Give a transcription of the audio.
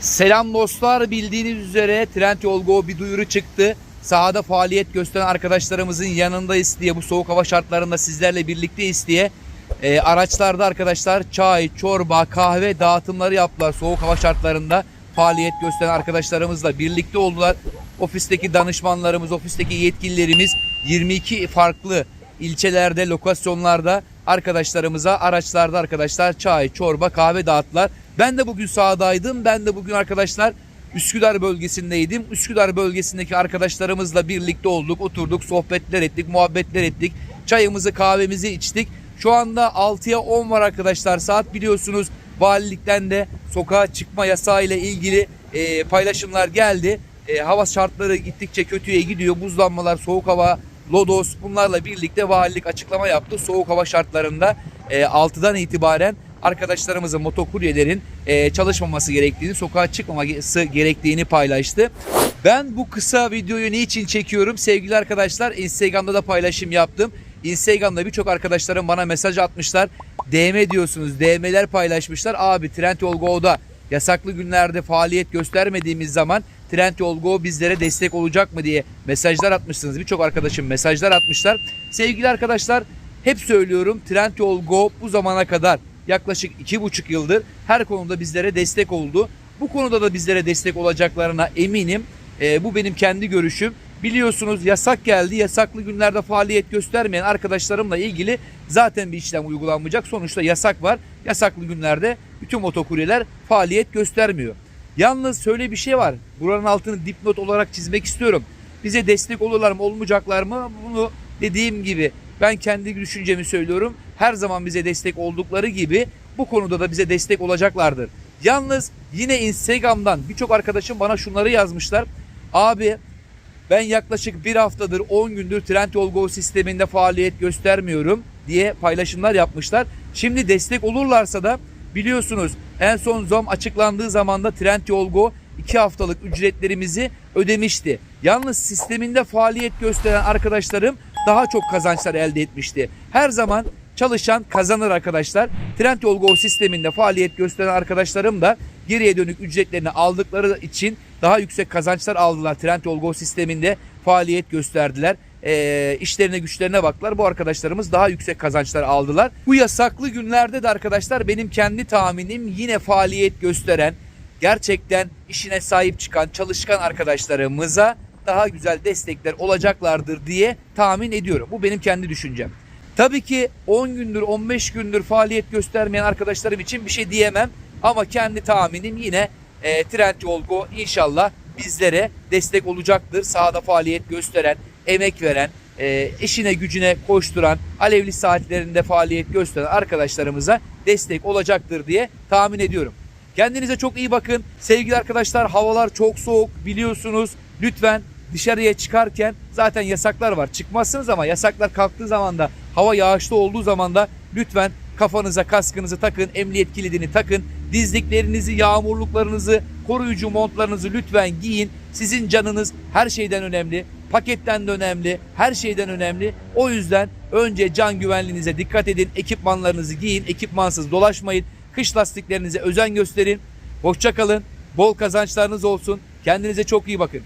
Selam dostlar bildiğiniz üzere Trendyol Go bir duyuru çıktı. Sahada faaliyet gösteren arkadaşlarımızın yanındayız diye bu soğuk hava şartlarında sizlerle birlikteyiz diye e, araçlarda arkadaşlar çay, çorba, kahve dağıtımları yaptılar soğuk hava şartlarında faaliyet gösteren arkadaşlarımızla birlikte oldular. Ofisteki danışmanlarımız, ofisteki yetkililerimiz 22 farklı ilçelerde, lokasyonlarda arkadaşlarımıza araçlarda arkadaşlar çay, çorba, kahve dağıttılar. Ben de bugün sahadaydım. Ben de bugün arkadaşlar Üsküdar bölgesindeydim. Üsküdar bölgesindeki arkadaşlarımızla birlikte olduk, oturduk, sohbetler ettik, muhabbetler ettik. Çayımızı, kahvemizi içtik. Şu anda 6'ya 10 var arkadaşlar. Saat biliyorsunuz valilikten de sokağa çıkma yasağı ile ilgili e, paylaşımlar geldi. E, hava şartları gittikçe kötüye gidiyor. Buzlanmalar, soğuk hava, lodos bunlarla birlikte valilik açıklama yaptı. Soğuk hava şartlarında e, 6'dan itibaren arkadaşlarımızın motokuryelerin e, çalışmaması gerektiğini, sokağa çıkmaması gerektiğini paylaştı. Ben bu kısa videoyu niçin çekiyorum? Sevgili arkadaşlar Instagram'da da paylaşım yaptım. Instagram'da birçok arkadaşlarım bana mesaj atmışlar. DM diyorsunuz, DM'ler paylaşmışlar. Abi Trendyol Go'da yasaklı günlerde faaliyet göstermediğimiz zaman Trendyol Go bizlere destek olacak mı diye mesajlar atmışsınız. Birçok arkadaşım mesajlar atmışlar. Sevgili arkadaşlar hep söylüyorum Trendyol Go bu zamana kadar yaklaşık iki buçuk yıldır her konuda bizlere destek oldu. Bu konuda da bizlere destek olacaklarına eminim. Ee, bu benim kendi görüşüm. Biliyorsunuz yasak geldi. Yasaklı günlerde faaliyet göstermeyen arkadaşlarımla ilgili zaten bir işlem uygulanmayacak. Sonuçta yasak var. Yasaklı günlerde bütün motokuryeler faaliyet göstermiyor. Yalnız şöyle bir şey var. Buranın altını dipnot olarak çizmek istiyorum. Bize destek olurlar mı olmayacaklar mı? Bunu dediğim gibi ben kendi düşüncemi söylüyorum. Her zaman bize destek oldukları gibi bu konuda da bize destek olacaklardır. Yalnız yine Instagram'dan birçok arkadaşım bana şunları yazmışlar. Abi ben yaklaşık bir haftadır 10 gündür Trendyol Go sisteminde faaliyet göstermiyorum diye paylaşımlar yapmışlar. Şimdi destek olurlarsa da biliyorsunuz en son zam açıklandığı zaman da Trendyol Go 2 haftalık ücretlerimizi ödemişti. Yalnız sisteminde faaliyet gösteren arkadaşlarım daha çok kazançlar elde etmişti. Her zaman çalışan kazanır arkadaşlar. Trendyol Go sisteminde faaliyet gösteren arkadaşlarım da geriye dönük ücretlerini aldıkları için daha yüksek kazançlar aldılar. Trendyol Go sisteminde faaliyet gösterdiler. E, işlerine güçlerine baktılar. Bu arkadaşlarımız daha yüksek kazançlar aldılar. Bu yasaklı günlerde de arkadaşlar benim kendi tahminim yine faaliyet gösteren, gerçekten işine sahip çıkan çalışkan arkadaşlarımıza daha güzel destekler olacaklardır diye tahmin ediyorum. Bu benim kendi düşüncem. Tabii ki 10 gündür 15 gündür faaliyet göstermeyen arkadaşlarım için bir şey diyemem. Ama kendi tahminim yine e, Trendyol Go inşallah bizlere destek olacaktır. Sahada faaliyet gösteren, emek veren, e, işine gücüne koşturan, alevli saatlerinde faaliyet gösteren arkadaşlarımıza destek olacaktır diye tahmin ediyorum. Kendinize çok iyi bakın. Sevgili arkadaşlar havalar çok soğuk biliyorsunuz. Lütfen dışarıya çıkarken zaten yasaklar var. Çıkmazsınız ama yasaklar kalktığı zaman da hava yağışlı olduğu zaman da lütfen kafanıza kaskınızı takın, emniyet kilidini takın. Dizliklerinizi, yağmurluklarınızı, koruyucu montlarınızı lütfen giyin. Sizin canınız her şeyden önemli. Paketten de önemli, her şeyden önemli. O yüzden önce can güvenliğinize dikkat edin. Ekipmanlarınızı giyin, ekipmansız dolaşmayın. Kış lastiklerinize özen gösterin. Hoşça kalın. Bol kazançlarınız olsun. Kendinize çok iyi bakın.